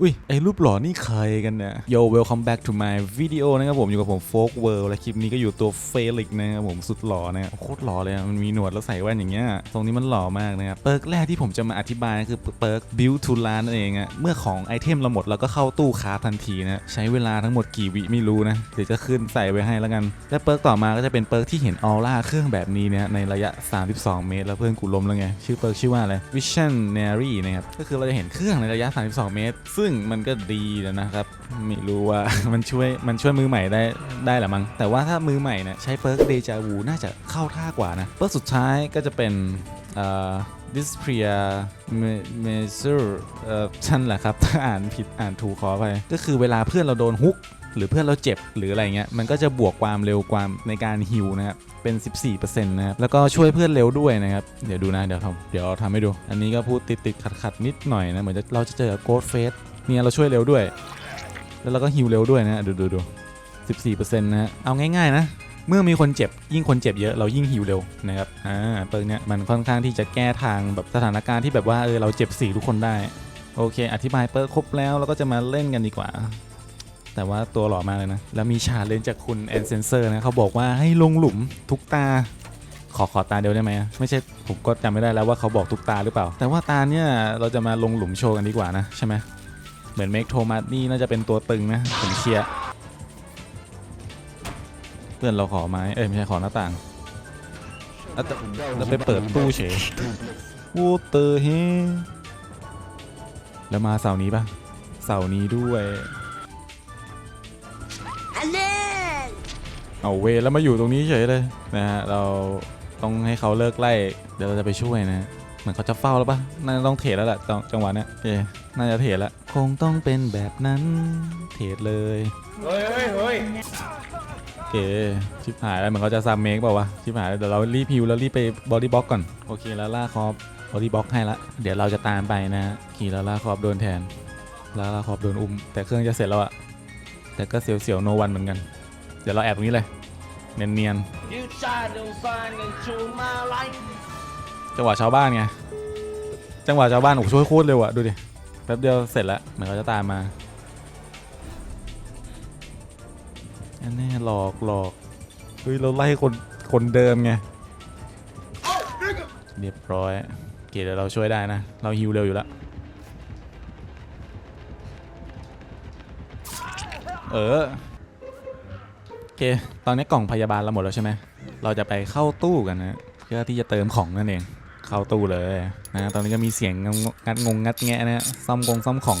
อุ้ยไอรูปหล่อนี่ใครกันเนี่ย Yo welcome back to my video นะครับผมอยู่กับผม Folk World และคลิปนี้ก็อยู่ตัวเฟลิกนะครับผมสุดหล่อนะโคตรหล่อเลยอะมันมีหนวดแล้วใส่แว่นอย่างเงี้ยตรงนี้มันหล่อมากนะครับเปิร์กแรกที่ผมจะมาอธิบายคือเปิร์ก Build to l a n นั่นเองอะเมื่อของไอเทมเราหมดเราก็เข้าตู้คราทันทีนะใช้เวลาทั้งหมดกี่วิไม่รู้นะเดี๋ยวจะขึ้นใส่ไว้ให้แล้วกัน และเปิร์กต่อมาก็จะเป็นเปิร์กที่เห็นออร่าเครื่องแบบนี้เนี่ยในระยะ 32 เมตร แล้วเพื่อนกูล้มแล้วไงชื่อเปิร์กชื่อว่าอะไร Visionary นะครับก็คือเราจะเห็นเครื่องในระยะ 32 เมตร ซึ่งมันก็ดีแล้วนะครับ ไม่รู้ว่า มันช่วยมันช่วยมือใหม่ได้ได้หรือมั้งแต่ว่าถ้ามือใหม่เนี่ยใช้เปิร์กเดจาวูน่าจะเข้าท่ากว่านะเปิร์กสุดท้ายก็จะเป็นเอ่อ Dispria Measure เอ่อฉันแหละครับ ถ้าอ่านผิดอ่านถูกขอไปก็คือเวลาเพื่อนเราโดนฮุก หรือเพื่อนเราเจ็บหรืออะไรเงี้ย มันก็จะบวกความเร็วความในการฮิวนะครับ เป็น 14%นะครับ แล้วก็ช่วยเพื่อนเร็วด้วยนะครับ เดี๋ยวดูนะ เดี๋ยวทำเดี๋ยวทำให้ดู อันนี้ก็พูดติดติดขัดขัดๆนิดหน่อยนะ เหมือนเราจะเจอโกดเฟส เนี่ยเราช่วยเร็วด้วย แล้วเราก็ฮิวเร็วด้วยนะดูดูดู14%นะฮะเอาง่ายๆนะเมื่อมีคนเจ็บยิ่งคนเจ็บเยอะเรายิ่งฮิวเร็วนะครับอ่าเปิงเนี้ยมันค่อนข้างที่จะแก้ทางแบบสถานการณ์ที่แบบว่าเออเราเจ็บสี่ทุกคนได้โอเค อธิบายเปิร์ครบแล้วเราก็จะมาเล่นกันดีกว่า แต่ว่าตัวหล่อมากเลยนะ แล้วมีชาเลนจ์จากคุณแอนเซนเซอร์นะเขาบอกว่าให้ลงหลุมทุกตา ขอขอตาเดียวได้ไหมไม่ใช่ผมก็จำไม่ได้แล้วว่าเขาบอกทุกตาหรือเปล่า แต่ว่าตาเนี่ยเราจะมาลงหลุมโชว์กันดีกว่านะใช่ไหม เหมือนเมกโทมัสนี่น่าจะเป็นตัวตึงนะผมเชียร์เพื่อนเราขอไม้ เอ้ยไม่ใช่ขอหน้าต่างแล้วแต่แล้วไปเปิดตู้เฉยโวเตอร์เฮแล้วมาเสาร์นี้ปะเสาร์นี้ด้วยเอาเวรแล้วมาอยู่ตรงนี้เฉยเลยนะฮะเราต้องให้เขาเลิกไล่เดี๋ยวเราจะไปช่วยนะ เหมือนเขาจะเฝ้าแล้วปะน่าจะต้องเทรดแล้วแหละจังจังหวะเนี้ยโอเคน่าจะเทรดแล้วคงต้องเป็นแบบนั้นเทรดเลยเฮ้ยเฮ้ยเฮ้ยโอเคชิบหายแล้วเหมือนเขาจะซัมเมกเปล่าวะชิบหายแล้วเดี๋ยวเรารีบพิวแล้วรีบไปบอดี้บ็อกก่อนโอเคแล้วล่าคอฟบอดี้บ็อกให้ละเดี๋ยวเราจะตามไปนะขี่แล้วล่าคอฟโดนแทนแล้วล่าคอฟโดนอุ้ม แต่เครื่องจะเสร็จแล้วอะแต่ก็เสียวๆโนวันเหมือนกัน เดี๋ยวเราแอบตรงนี้เลยเนียนๆ จังหวะชาวบ้านไง จังหวะชาวบ้านโอ้ช่วยโคตรเร็วอะดูดิ แป๊บเดียวเสร็จแล้ว เหมือนเขาจะตามมาอันนี้หลอกหลอกเฮ้ยเราไล่คนคนเดิมไง เรียบร้อยเคเดี๋ยวเราช่วยได้นะ เราฮิวเร็วอยู่แล้ว เออโอเค ตอนนี้กล่องพยาบาลเราหมดแล้วใช่ไหม เราจะไปเข้าตู้กันนะ เพื่อที่จะเติมของนั่นเอง เข้าตู้เลยนะตอนนี้ก็มีเสียงงงัดงงงัดแงะนะซ่อมกงซ่อมของ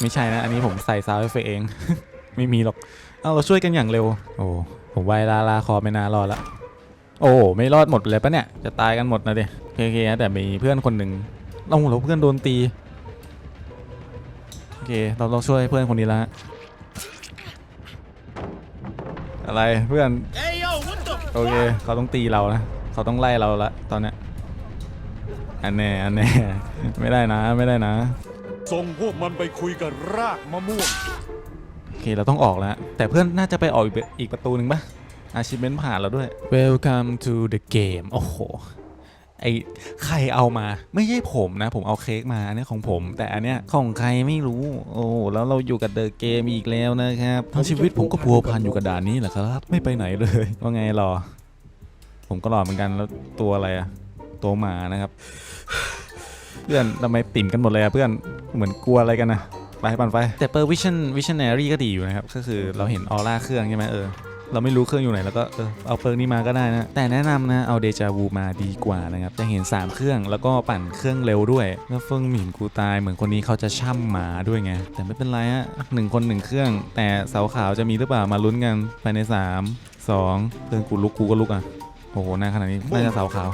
ไม่ใช่นะ อันนี้ผมใส่ซาวด์เอฟเฟกต์เอง ไม่มีหรอกเอาเราช่วยกันอย่างเร็ว โอ้ผมไวลาลาคอไม่นานรอดละโอ้ไม่รอดหมดเลยปะเนี่ยจะตายกันหมดนะเด็โอเคๆนะแต่มีเพื่อนคนหนึ่งเราเราเพื่อนโดนตีโอเคเราต้องช่วยเพื่อนคนนี้ละอะไรเพื่อน Hey yo what the โอเคเขาต้องตีเรานะเขาต้องไล่เราละตอนเนี้ย อันแน่อันแน่ไม่ได้นะไม่ได้นะ ส่งพวกมันไปคุยกับรากมะม่วง โอเคเราต้องออกแล้ว แต่เพื่อนน่าจะไปออกอีกอีกประตูหนึ่งปะอาชิเมนผ่านเราด้วย Welcome to the game โอ้โหไอใครเอามาไม่ใช่ผมนะ ผมเอาเค้กมาอันนี้ของผม แต่อันเนี้ยของใครไม่รู้ โอ้แล้วเราอยู่กับเดอะเกมอีกแล้วนะครับทั้งชีวิตผมก็พัวพันอยู่กับด่านนี้แหละครับ ไม่ไปไหนเลยว่าไงรอ ผมก็รอเหมือนกันแล้วตัวอะไรอะตัวหมานะครับ เพื่อนทำไมติ่มกันหมดเลยอะเพื่อนเหมือนกลัวอะไรกันนะไปปั่นไฟแต่เปอร์วิชั่นวิชั่นแนรี่ก็ดีอยู่นะครับก็คือเราเห็นออร่าเครื่องใช่ไหมเออเราไม่รู้เครื่องอยู่ไหนแล้วก็เออเอาเปิร์กนี้มาก็ได้นะแต่แนะนำนะเอาเดจาวูมาดีกว่านะครับจะเห็น 3 เครื่องแล้วก็ปั่นเครื่องเร็วด้วย แล้วเฟิงหมิ่นกูตายเหมือนคนนี้เขาจะช่ำหมาด้วยไง แต่ไม่เป็นไรฮะหนึ่งคนหนึ่งเครื่อง แต่เสาขาวจะมีหรือเปล่ามาลุ้นกันภายใน 3 2เพื่อนกูลุกกูก็ลุกอะโอ้โหหน้าขนาดนี้น่าจะเสาขาว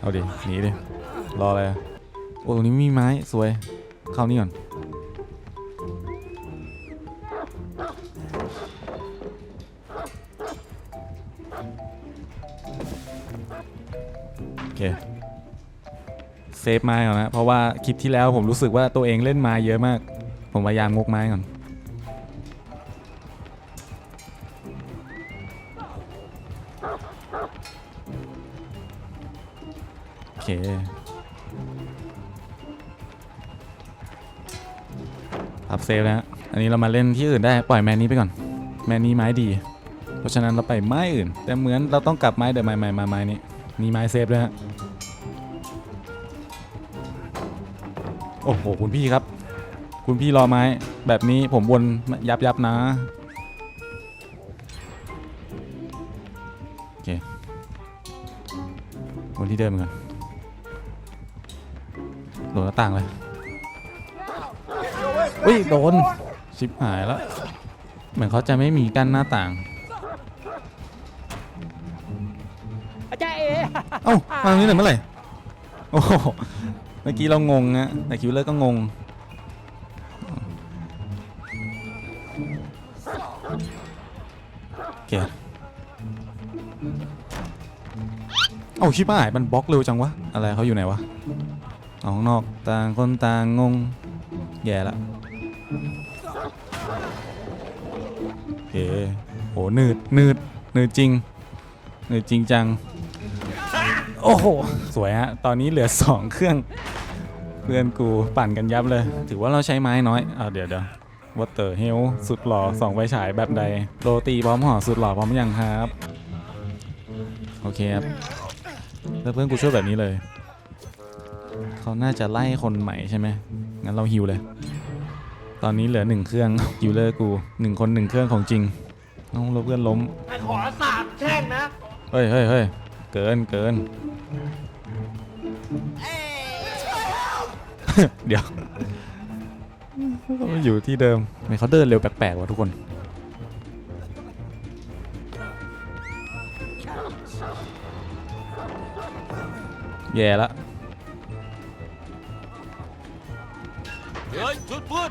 เอาดิ หนีดิ รออะไรโอ้ตรงนี้มีไม้ สวย เข้านี่ก่อน โอเค เซฟไม้ก่อนนะ เพราะว่าคลิปที่แล้วผมรู้สึกว่าตัวเองเล่นไม้เยอะมาก ผมพยายามงกไม้ก่อน เซฟแล้วฮะอันนี้เรามาเล่นที่อื่นได้ปล่อยแมนนี้ไปก่อน แมนนี้ไม้ดี เพราะฉะนั้นเราไปไม้อื่น แต่เหมือนเราต้องกลับไม้เดิมไม้ไม้ไม้ไม้นี้นี่ไม้เซฟด้วยฮะโอ้โหคุณพี่ครับ คุณพี่รอไม้แบบนี้ผมวนยับยับนะโอเควนที่เดิมเหมือนกันโดนหน้าต่างเลย อุ้ยโดนชิบหายแล้ว เหมือนเขาจะไม่มีกั้นหน้าต่าง อาจารย์เอเอ้ามาตรงนี้เลยเมื่อไหร่โอ้โหเมื่อกี้เรางงนะแต่คิวเลอร์ก็งงโอเคเอ้าชิบหายมันบล็อกเร็วจังวะ อะไรเขาอยู่ไหนวะเอาข้างนอกต่างคนต่างงง แย่ละ โอเคโหหนืดหนืดหนืดจริงหนืดจริงจัง โอ้โห สวยฮะ ตอนนี้เหลือ 2 เครื่อง เพื่อนกูปั่นกันยับเลย ถือว่าเราใช้ไม้น้อยอ่าเดี๋ยวเดี๋ยววัตเตอร์เฮลสุดหล่อสองไฟฉายแบบใด โรตีพร้อมห่อสุดหล่อพร้อมยังครับ โอเคครับแล้วเพื่อนกูช่วยแบบนี้เลย เขาน่าจะไล่คนใหม่ใช่ไหมงั้นเราฮิวเลย ตอนนี้เหลือหนึ่งเครื่องฮิวเลอร์กูหนึ่งคนหนึ่งเครื่องของจริงเอ้าเราเพื่อนล้มขอสาบแช่งนะ เฮ้ยเฮ้ยเฮ้ยเกินเกินเดี๋ยวมันอยู่ที่เดิมทำไมเขาเดินเร็วแปลกๆวะทุกคนแย่ละเฮ้ยชุดพูด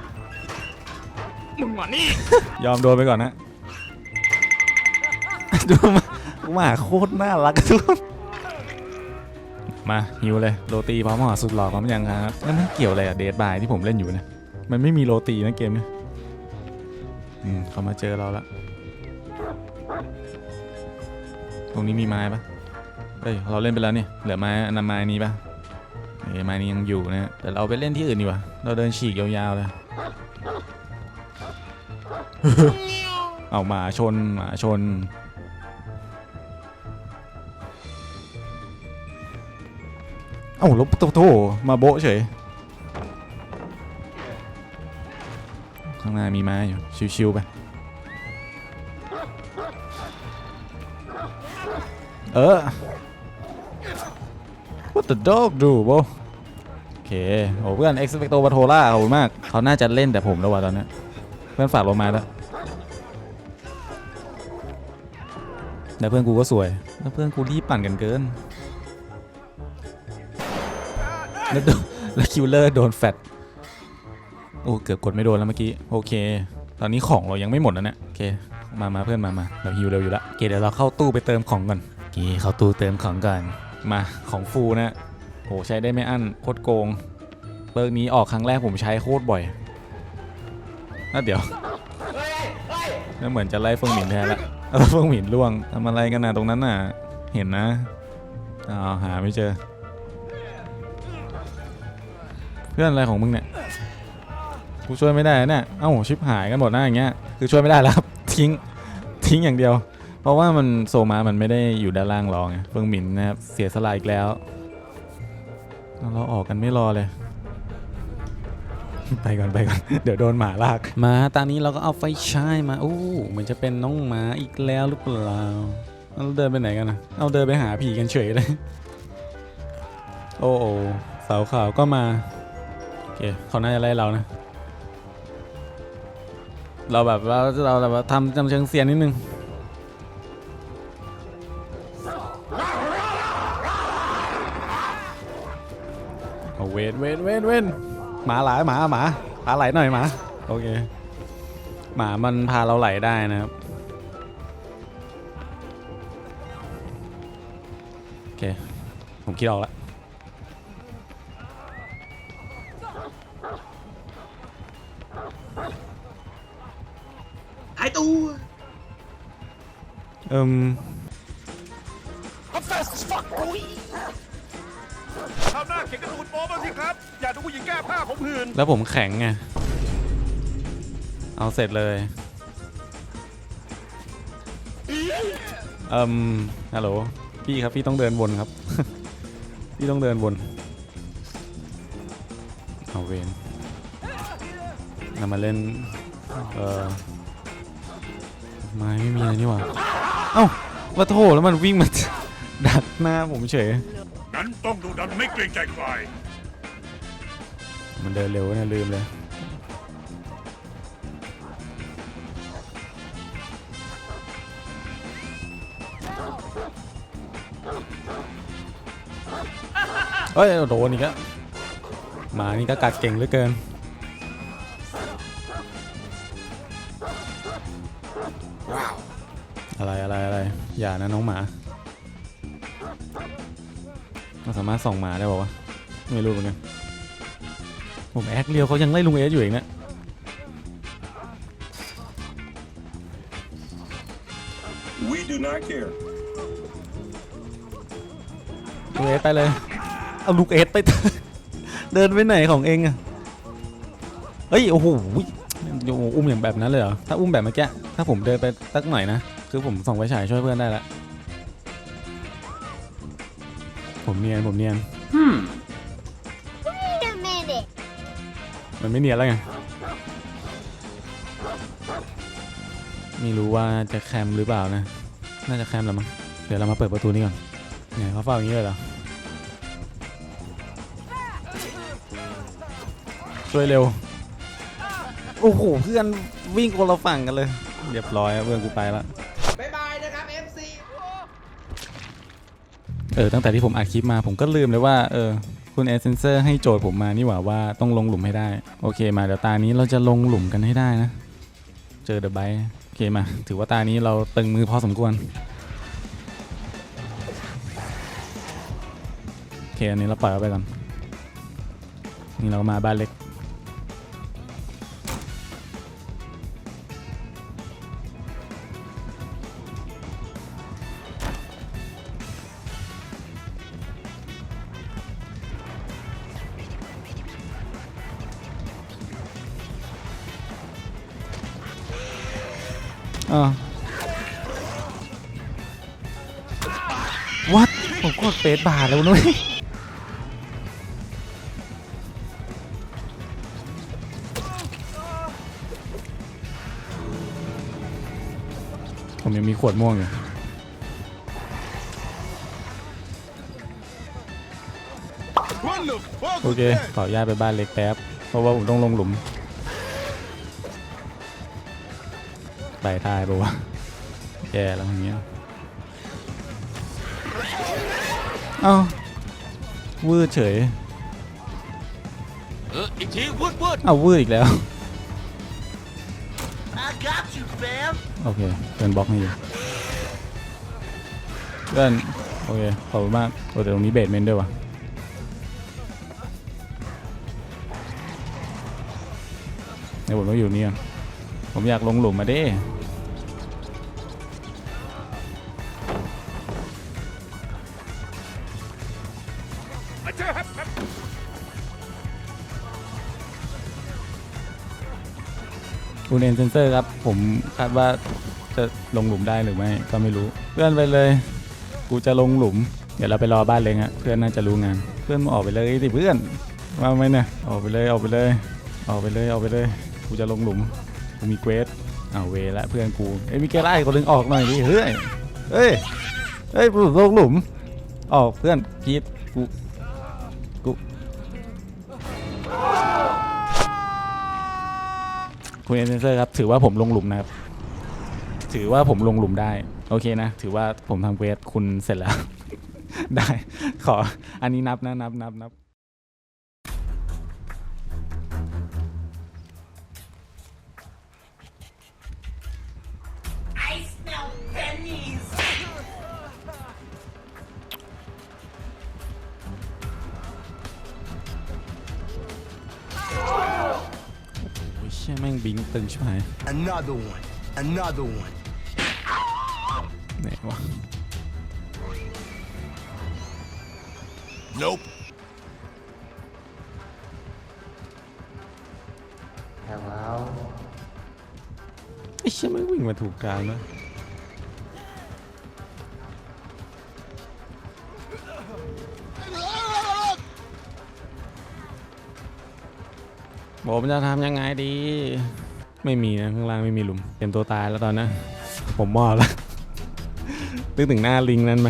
มึงมานี่ ยอมโดนไปก่อนนะ ดูมาหมาโคตรน่ารักทุกคนมาฮิวเลยโรตีพร้อมห่อสุดหล่อพร้อมยังครับแล้วมันเกี่ยวอะไรอะเดทบายที่ผมเล่นอยู่เนะมันไม่มีโรตีนะเกมนี้อืมเขามาเจอเราละตรงนี้มีไม้ปะเฮ้ยเราเล่นไปแล้วเนี่ยเหลือไม้อันนั้นไม้นี้ปะเอ้ยไม้นี้ยังอยู่นะแต่เราไปเล่นที่อื่นดีกว่าเราเดินฉีกยาวๆเลย เอาหมาชนหมาชน เอ้าลบโตโถมาโบะเฉย ข้างหน้ามีไม้อยู่ชิวๆไป เออ What the dog do bro โอเคโอ้เพื่อน expecto patronum ขอบคุณมาก เขาน่าจะเล่นแต่ผมแล้วว่ะตอนนี้ เพื่อนฝากลงมาแล้ว แล้วเพื่อนกูก็สวยแล้วเพื่อนกูรีบปั่นกันเกิน แล้วโดนแล้วคิวเลอร์โดนแฟดโอ้เกือบกดไม่โดนแล้วเมื่อกี้โอเค ตอนนี้ของเรายังไม่หมดนะเนี่ยโอเคมามาเพื่อนมามาเราฮิวเร็วอยู่ละโอเคเดี๋ยวเราเข้าตู้ไปเติมของก่อนโอเคเข้าตู้เติมของก่อนมาของฟูนะโหใช้ได้ไม่อั้นโคตรโกงเบิร์กนี้ออกครั้งแรกผมใช้โคตรบ่อยน่าเดี๋ยวเฮ้ยเฮ้ยแล้วเหมือนจะไล่เฟิงหมินแทนละ แล้วเฟิงหมินล่วงทำอะไรกันนะตรงนั้นน่ะ เห็นนะอ้าวหาไม่เจอ เพื่อนอะไรของมึงเนี่ยกูช่วยไม่ได้นะเนี่ยเอ้าชิบหายกันหมดนะอย่างเงี้ยคือช่วยไม่ได้แล้วครับทิ้งทิ้งอย่างเดียว เพราะว่ามันโซมามันไม่ได้อยู่ด้านล่างรอไงเฟิงหมินนะครับเสียสละอีกแล้วเราออกกันไม่รอเลย ไปก่อนไปก่อน เดี๋ยวโดนหมาลากมาตอนนี้เราก็เอาไฟฉายมาโอ้เหมือนจะเป็นน้องหมาอีกแล้วหรือเปล่าเราเดินไปไหนกันนะเอาเดินไปหาผีกันเฉยเลย โอ้โอ้สาวขาวก็มาโอเคเขาน่าจะไล่เรานะ เราแบบเราเราแบบทำจำเชิงเซียนนิดนึงเอาเวนเวนเวนเวน หมาหลายหมาหมาพาไหลหน่อยหมาโอเคหมามันพาเราไหลได้นะครับโอเคผมคิดออกแล้วหายตัวเอิมเอา fast as fuck โอ้ยคราว หน้าเขียนกร์ตูนโป๊บ้างสิครับ อย่าดูผู้หญิงแก้ผ้าผมหืนแล้วผมแข็งไง เอาเสร็จเลย เอ่มฮัลโหล พี่ครับ พี่ต้องเดินวนครับ พี่ต้องเดินวน เอาเวนนำมาเล่น เออไม้ไม่มีอะไรนี่หว่า เอ้าว่าโถแล้วมันวิ่งมา ดักหน้าผมเฉย นั้นต้องดูดันไม่เกรงใจใครมันเดินเร็วเนี่ยลืมเลยเฮ้ยโดนอีกแล้วหมานี่ก็กัดเก่งเหลือเกิน อะไรอะไรอะไรอย่านะน้องหมา เราสามารถส่องหมาได้ป่าวะไม่รู้เหมือนกันผมแอคเรียวเขายังไล่ลุงเอสอยู่อีกนะ We do not care ลุงเอสไปเลยเอาลูกเอสไปเดินไปไหนของเองอะเฮ้ยโอ้โหโอ้โหอุ้มอย่างแบบนั้นเลยเหรอถ้าอุ้มแบบเมื่อกี้ถ้าผมเดินไปสักหน่อยนะคือผมส่องไฟฉายช่วยเพื่อนได้ละ ผมเนียนผมเนียน Wait a minute. มันไม่เนียนแล้วไง ไม่รู้ว่าจะแคมหรือเปล่านะ น่าจะแคมแล้วมั้ง เดี๋ยวเรามาเปิดประตูนี้ก่อน เนี่ยเขาเฝ้าอย่างนี้เลยเหรอ ช่วยเร็ว โอ้โหเพื่อนวิ่งคนละฝั่งกันเลย เรียบร้อยอะเพื่อนกูไปละ บ๊ายบายนะครับ FC เออตั้งแต่ที่ผมอัดคลิปมาผมก็ลืมเลยว่าเออคุณเอเซนเซอร์ให้โจทย์ผมมานี่หว่าว่าต้องลงหลุมให้ได้ โอเคมาเดี๋ยวตานี้เราจะลงหลุมกันให้ได้นะ เจอเดอะไบโอเคมา ถือว่าตานี้เราตึงมือพอสมควรโอเคอันนี้เราปล่อยเอาไปก่อนนี่เรามาบ้านเล็ก อ่า what ผมกดเฟซบาร์แล้วนุ้ยผมยังมีขวดม่วงอยู่โอเค ขออนุญาตไปบ้านเล็กแป๊บ เพราะว่าผมต้องลงหลุม ไปได้ปะวะแย่แล้วอย่างเงี้ยเอ้าวืดเฉยเอออีกทีวืดวืดเอาวืดอีกแล้วโอเคเพื่อนบล็อกให้อยู่เพื่อนโอเคขอบคุณมากโอ้แต่ตรงนี้เบสเมนด้วยวะในผมต้องอยู่นี่ก่อนผมอยากลงหลุมมาเด้ คุณเอ็นเซนเซอร์ครับ ผมคาดว่าจะลงหลุมได้หรือไม่ก็ไม่รู้ เพื่อนไปเลย กูจะลงหลุม เดี๋ยวเราไปรอบ้านเลยฮะเพื่อนน่าจะรู้งาน เพื่อนมาออกไปเลยสิเพื่อนมาไหมเนี่ยออกไปเลยออกไปเลย ออกไปเลยออกไปเลย กูจะลงหลุมกูมีเควสเอาวเวละเพื่อนกูเอ้ยมีแกไล่คนหนึงออกหน่อยดิเฮ้ยเฮ้ยเฮ้ยกูลงหลุม ออกเพื่อนกีดกู คุณเอ็นเซอร์ครับถือว่าผมลงหลุมนะครับ ถือว่าผมลงหลุมได้ โอเคนะ ถือว่าผมทำเวสคุณเสร็จแล้ว ได้ ขออันนี้นับนะนับนับนับ บิงตึงชิบหาย Another one. Another one. ไหนวะ Nope แล้วอ้เชี่ยไม่งวิ่งมาถูกกลางนะ ผมจะทำยังไงดี ไม่มีนะข้างล่างไม่มีหลุมเตรียมตัวตายแล้วตอนนั้นผมมอบแล้วนึกถึงหน้าลิงนั้นไหม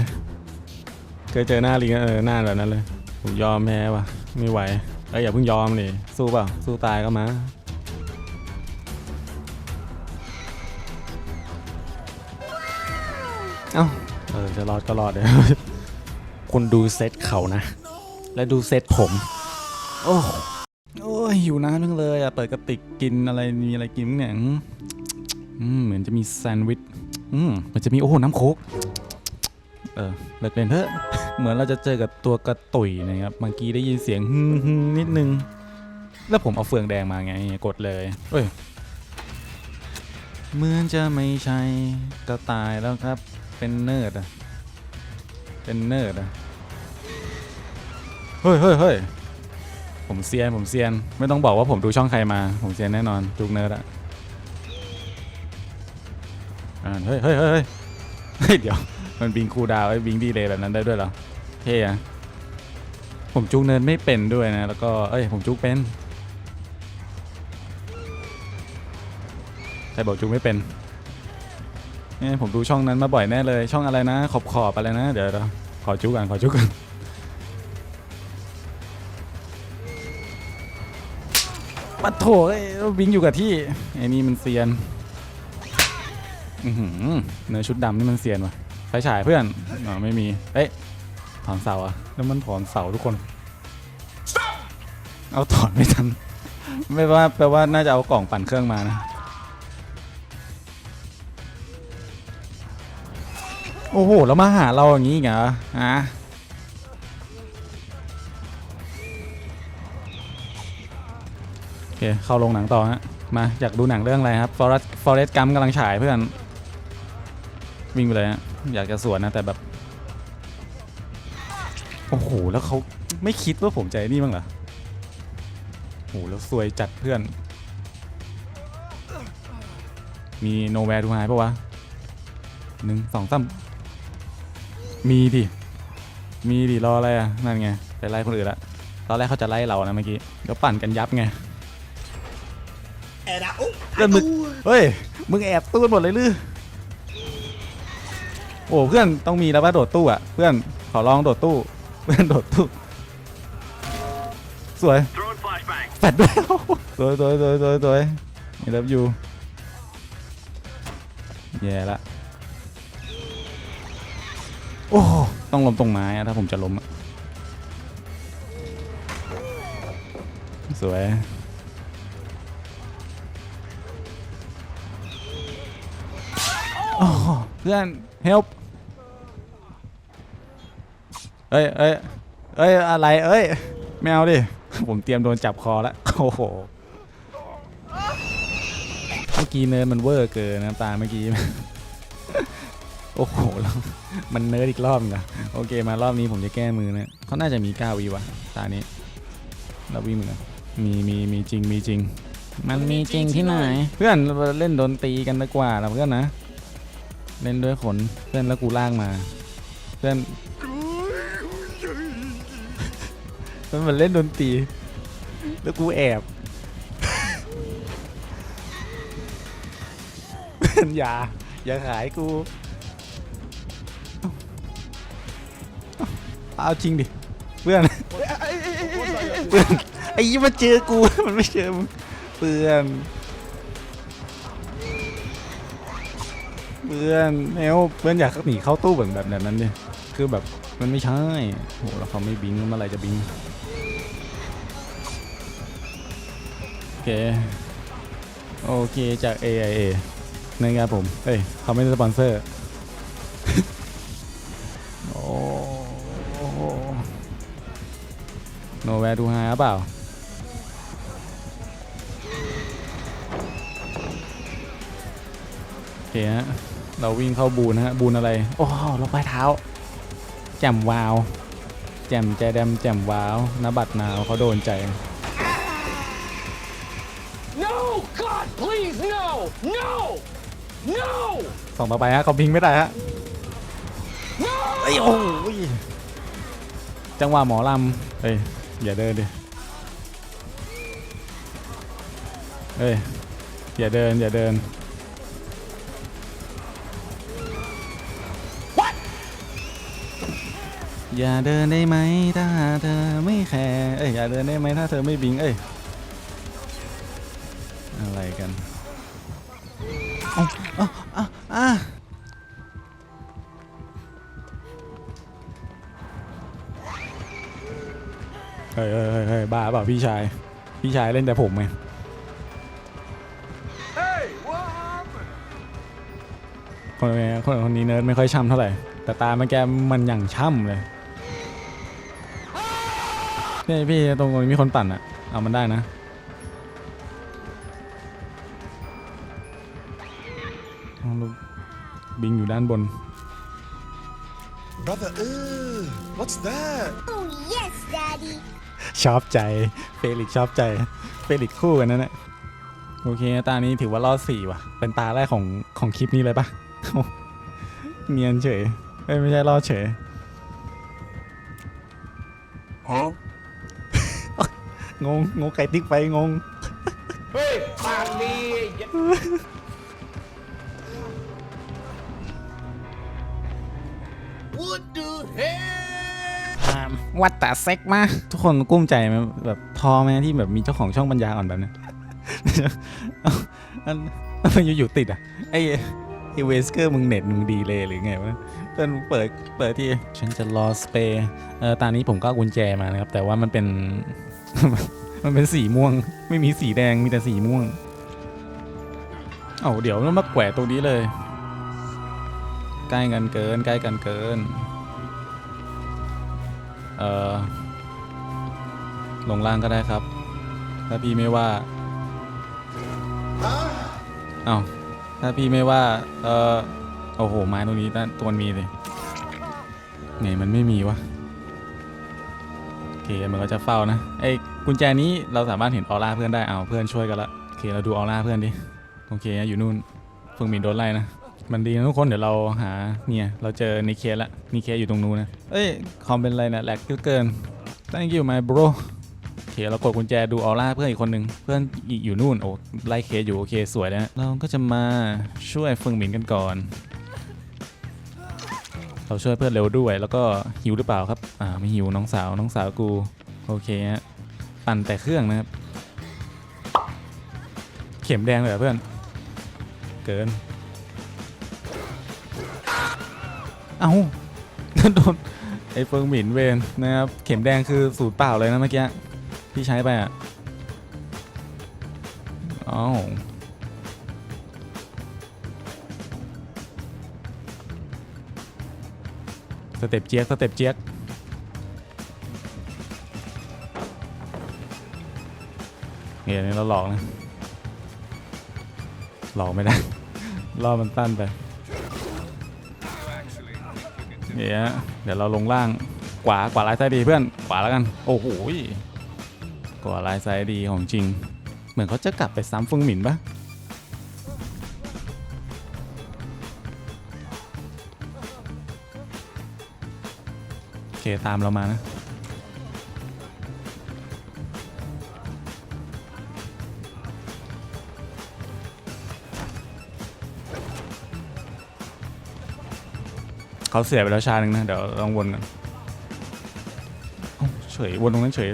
เคยเจอหน้าลิงเออหน้าแบบนั้นเลยผมยอมแพ้ว่ะไม่ไหวเอ้ยอย่าเพิ่งยอมดิสู้เปล่าสู้ตายก็มาเอ้าเออจะรอดก็รอดเลยคุณดูเซตเขานะ และดูเซตผม โอ้ ยหิวน้ำจังเลยอะเปิดกระติกกินอะไรมีอะไรกินเนี่ยอืมเหมือนจะมีแซนด์วิชอืมเหมือนจะมีโอ้โหน้ำโค้กเออเลิกเล่นเถอะเหมือนเราจะเจอกับตัวกระตุยนะครับเมื่อกี้ได้ยินเสียงฮึ่มฮึ่มนิดนึง แล้วผมเอาเฟืองแดงมาไงกดเลยเอ้ยเหมือนจะไม่ใช่ก็ตายแล้วครับ เป็นเนิร์ดอะเป็นเนิร์ดอะเฮ้ยเฮ้ยเฮ้ย ผมเซียนผมเซียน ไม่ต้องบอกว่าผมดูช่องใครมา ผมเซียนแน่นอนจุกเนิร์ดอะอ่าเฮ้ยเฮ้ยเฮ้ยเฮ้ยเดี๋ยว มันบิงคูดาวไอ้บิงดีเลยแบบนั้นได้ด้วยเหรอเท่อะผมจุกเนิร์ดไม่เป็นด้วยนะ แล้วก็เอ้ยผมจุกเป็นใครบอกจุกไม่เป็นเนี่ยผมดูช่องนั้นมาบ่อยแน่เลย ช่องอะไรนะ ขอบขอบอะไรนะ เดี๋ยวเราขอจุกกันขอจุกกัน ปัดโถเอ้ยวิ่งอยู่กับที่ไอ้นี่มันเซียนเนื้อชุดดำนี่มันเซียนวะไฟฉายเพื่อนอ๋อไม่มี เอ้ยถอนเสาอะแล้วมันถอนเสาทุกคน เอาถอนไม่ทัน ไม่ว่าแปลว่าน่าจะเอากล่องปั่นเครื่องมานะ โอ้โห แล้วมาหาเราอย่างนี้อีกเหรอฮะ โอเคเข้าโรงหนังต่อฮะ มาอยากดูหนังเรื่องอะไรครับ Forest Forest Gump กำลังฉายเพื่อน วิ่งไปเลยฮะ อยากจะสวนนะแต่แบบ โอ้โห แล้วเขาไม่คิดว่าผมใจนี่บ้างเหรอโอ้โห แล้วซวยจัดเพื่อน มี nowhere to hide ปะวะหนึ่งสองสามมีดิ มีดิรออะไรอะ นั่นไงไปไล่คนอื่นละตอนแรกเขาจะไล่เรานะเมื่อกี้เดี๋ยวปั่นกันยับไง เพื่อนมึงเฮ้ยมึงแอบตู้กันหมดเลยลือโอ้เพื่อนต้องมีแล้วว่าโดดตู้อะเพื่อนขอลองโดดตู้เพื่อนโดดตู้สวยแฟดด้วยสวยสวยสวยสวยสวยนี่รับยูแย่ละโอ้ต้องล้มตรงไม้อะถ้าผมจะล้มอะสวย พื่อน help เอ้ยเอ้ยเอ้ยอะไรเอ้ยไม่เอาดิ ผมเตรียมโดนจับคอแล้วโอ้โหเมื่อกี้เนิร์ดมันเวอร์เกินนะตาเมื่อกี้โอ้โหแล้วมันเนิร์ดอีกรอบนึงเหรอโอเคมารอบนี้ผมจะแก้มือนะเขาน่าจะมี9วีวะตานี้เราวิ่งมือมีมีมีจริงมีจริง มันมีจริงที่ไหน เพื่อนเล่นดนตรีกันดีกว่านะเพื่อนนะ เล่นด้วยขนเพื่อนแล้วกูล่ากมาเพื่อนเพื่อนมันเล่นดนตรีแล้วกูแอบอนอย่าอย่าขายกูเอาจริงดิเพื่อนเพื่อนไอ้ยี่มาเจอกูมันไม่เจอมึงเพื่อน เพื่อนแมวเพื่อนอยากหนีเข้าตู้แบบแบบนั้นดิคือแบบมันไม่ใช่โหแล้วเขาไม่บิงเมื่อไหรจะบิงโอเคโอเคจาก AIA นะครับผมเอ้ยเขาไม่ได้สปอนเซอร์โอ้โห nowhere to hide เปล่าโอเคฮะ เราวิ่งเข้าบูนนะฮะบูนอะไร โอ้โหลงไปเท้า แจ่มวาว แจ่มใจดำแจ่มว้าวนบัดนาวเขาโดนใจ No God please no no สองต่อไปฮะเขาพิงไม่ได้ฮะเอ้ยโอ้ยจังหวะหมอลำเอ้ยอย่าเดินดิเอ้ยอย่าเดินอย่าเดิน อย่าเดินได้ไหมถ้าเธอไม่แคร์เอ้ยอย่าเดินได้ไหมถ้าเธอไม่บิงเอ้ยอะไรกันเอ้าเอ้าเอ้าอะเฮ้ยเฮ้ยเฮ้ยเฮ้ยบ้าเปล่าพี่ชาย พี่ชายเล่นแต่ผมไงคนนี้คนคนนี้เนิร์ดไม่ค่อยช่ำเท่าไหร่ แต่ตาเมื่อกี้มันอย่างช่ำเลย นี่พี่ตรงนี้มีคนปั่นอะเอามันได้นะเอาลูกบิงอยู่ด้านบน Brother, uh, what's that? Oh, yes, Daddy. ชอบใจ เฟลิกซ์ชอบใจ เฟลิกซ์คู่กันนั่นแหละโอเค ตานี้ถือว่ารอดสี่ว่ะ เป็นตาแรกของของคลิปนี้เลยปะเนียนเฉยเอ้ยไม่ใช่รอดเฉย งงงงไก่ติ๊กไปงง เฮ้ยปากดี What the hell? วัดแต่เซ็กมาทุกคนกุ้มใจไหมแบบทอไหมที่แบบมีเจ้าของช่องปัญญาอ่อนแบบนี้เอาอันมันอยู่ๆติดอะไอ้ไอ้เวสเกอร์มึงเน็ตมึงดีเลยหรือไงวะเพื่อนเปิดเปิดที่ฉันจะรอสเปย์เออตอนนี้ผมก็เอากุญแจมานะครับ แต่ว่ามันเป็น มันเป็นสีม่วง ไม่มีสีแดงมีแต่สีม่วง เอาเดี๋ยวมันมาแขวะตรงนี้เลย ใกล้กันเกิน ใกล้กันเกิน เออลงล่างก็ได้ครับ ถ้าพี่ไม่ว่า เอ้าถ้าพี่ไม่ว่า เออโอ้โห ไม้ตรงนี้ตัวมีเลยไงมันไม่มีวะ เคมันก็จะเฝ้านะไอ้กุญแจนี้เราสามารถเห็นออร่าเพื่อนได้เอาเพื่อนช่วยกันละโอเคเราดูออร่าเพื่อนดิโอเคอยู่นู่นเพิ่งมีโดนไล่นะมันดีนะทุกคนเดี๋ยวเราหาเนี่ยเราเจอนิเคสละนิเคสอยู่ตรงนู้นนะเอ้ยคอมเป็นอะไรนะแหลกเกิน thank you my bro โอเคเรากดกุญแจดูออร่าเพื่อนอีกคนนึงเพื่อนอีกอยู่นู่นโอ้ไล่เคสอยู่โอเคสวยแล้วเราก็จะมาช่วยเฟิงหมินกันก่อน เราช่วยเพื่อนเร็วด้วยแล้วก็ หิวหรือเปล่าครับ อ่าไม่หิวน้องสาวน้องสาวกู โอเคฮะปั่นแต่เครื่องนะครับ เข็มแดงเลยเพื่อน เกิน เอ้าโดนไอ้เฟิงหมินเวนนะครับ เข็มแดงคือสูตรเปล่าเลยนะเมื่อกี้ที่ใช้ไปอะอ้าว สเต็ปเจี๊ยกสเต็ปเจี๊ยกเนี่ยนี่เราหลอกนะหลอกไม่ได้รอมันตั้นไปเดี๋ยเดี๋ยวเราลงล่างขวาขวาลายซ้ายดีเพื่อนขวาแล้วกัน โอ้โหยขวาลายซ้ายดีของจริง เหมือนเขาจะกลับไปซ้ำฟึงหมินปะ ตามเรามานะเขาเสียไปแล้วชาหนึ่งนะ เดี๋ยวลองวนกันเฉย วนตรงนั้นเฉย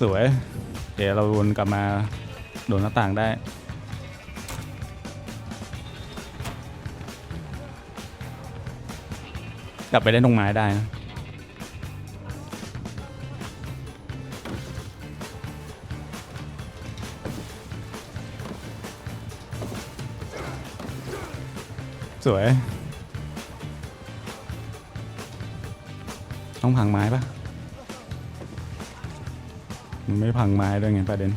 สวย เดี๋ยวเราวนกลับมาโดนหน้าต่างได้ กลับไปได้ตรงไม้ได้นะสวย ต้องพังไม้ปะมันไม่พังไม้ด้วยไงประเด็น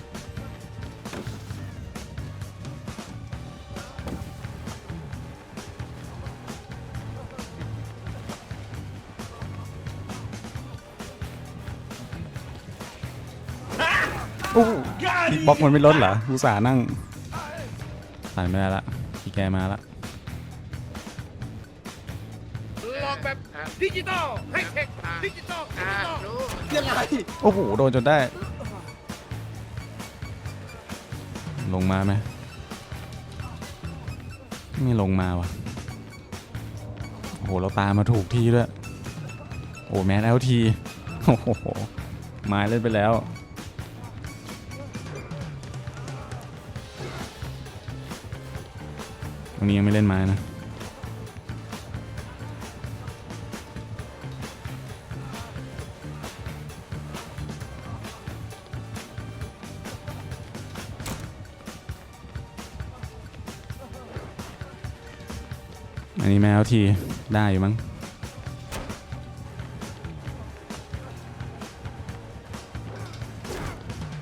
บิ๊กบ็อกมันไม่ลดเหรออุตส่าห์นั่งผ่านไม่ได้ละพี่แกมาละลองแบบดิจิตอลให้เทคดิจิตอลดิจิตอลยังไงโอ้โหโดนจนได้ ลงมาไหมไม่ลงมาวะโอ้โหเราตามมาถูกที่ด้วย โอ้แมนเอลทีโอ้โหไม้เล่นไปแล้ว วันนี้ยังไม่เล่นไม้นะอันนี้แมวทีได้อยู่มั้ง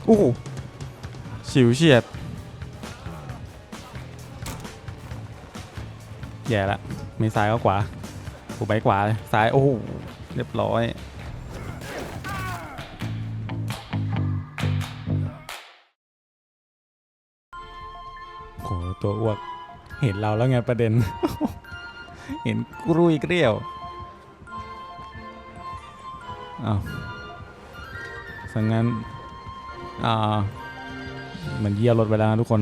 โอ้โหฉิวเฉียด ย่ละไม่ซ้ายก็ขวากูไปขวาเลยซ้ายโอ้โหเรียบร้อยโหตัวอ้วกเห็นเราแล้วไงประเด็น เห็นกรุยเกลียวอ้าวสังงั้นอ่ามันเยี่ยรถไปแล้วนะทุกคน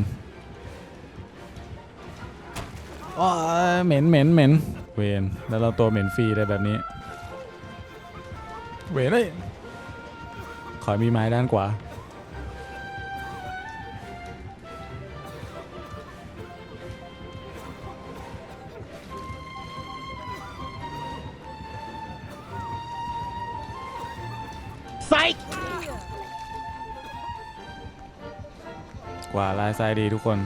อ้ายเหม็นเหม็นเหม็นเวนแล้วเราตัวเหม็นฟรีเลยแบบนี้ เวนเลยขอมีไม้ด้านขวาไซกว่าลายซ้ายดีทุกคน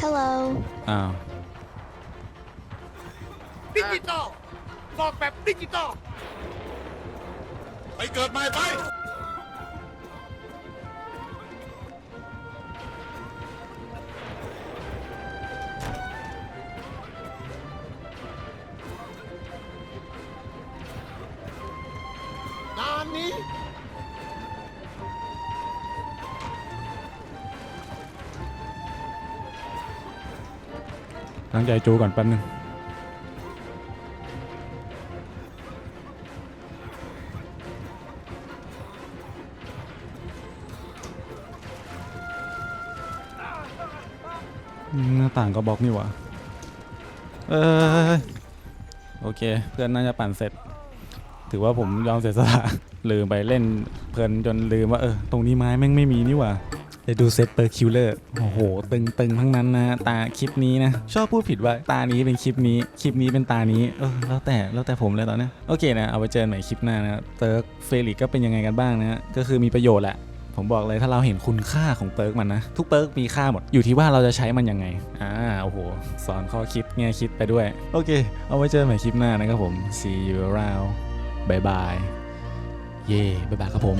Hello. อ้าว ดิจิตอลลองแบบดิจิตอลไปเกิดใหม่ไป นานนี้ ตั้งใจจูก่อนแป๊บนึง บล็อกนี่หว่าเออโอเค เพื่อนน่าจะปั่นเสร็จ ถือว่าผมยอมเสียสละลืมไปเล่นเพลินจนลืมว่าเออตรงนี้ไม้แม่งไม่มีนี่หว่าไปดูเซตเปอร์คิวเลอร์โอ้โห ตึงตึงทั้งนั้นนะ ตาคลิปนี้นะ ชอบพูดผิดว่าตานี้เป็นคลิปนี้ คลิปนี้เป็นตานี้ เออ แล้วแต่แล้วแต่ผมเลยตอนนี้โอเคนะ เอาไว้เจอใหม่คลิปหน้านะเติร์กเฟลิกก็เป็นยังไงกันบ้างนะ ก็คือมีประโยชน์แหละ ผมบอกเลยถ้าเราเห็นคุณค่าของเปิร์กมันนะ ทุกเปิร์กมีค่าหมด อยู่ที่ว่าเราจะใช้มันยังไง อ่าโอ้โห สอนข้อคิดแง่คิดไปด้วย โอเค เอาไว้เจอกันใหม่คลิปหน้านะครับผม see you around bye bye เย่บายบายครับผม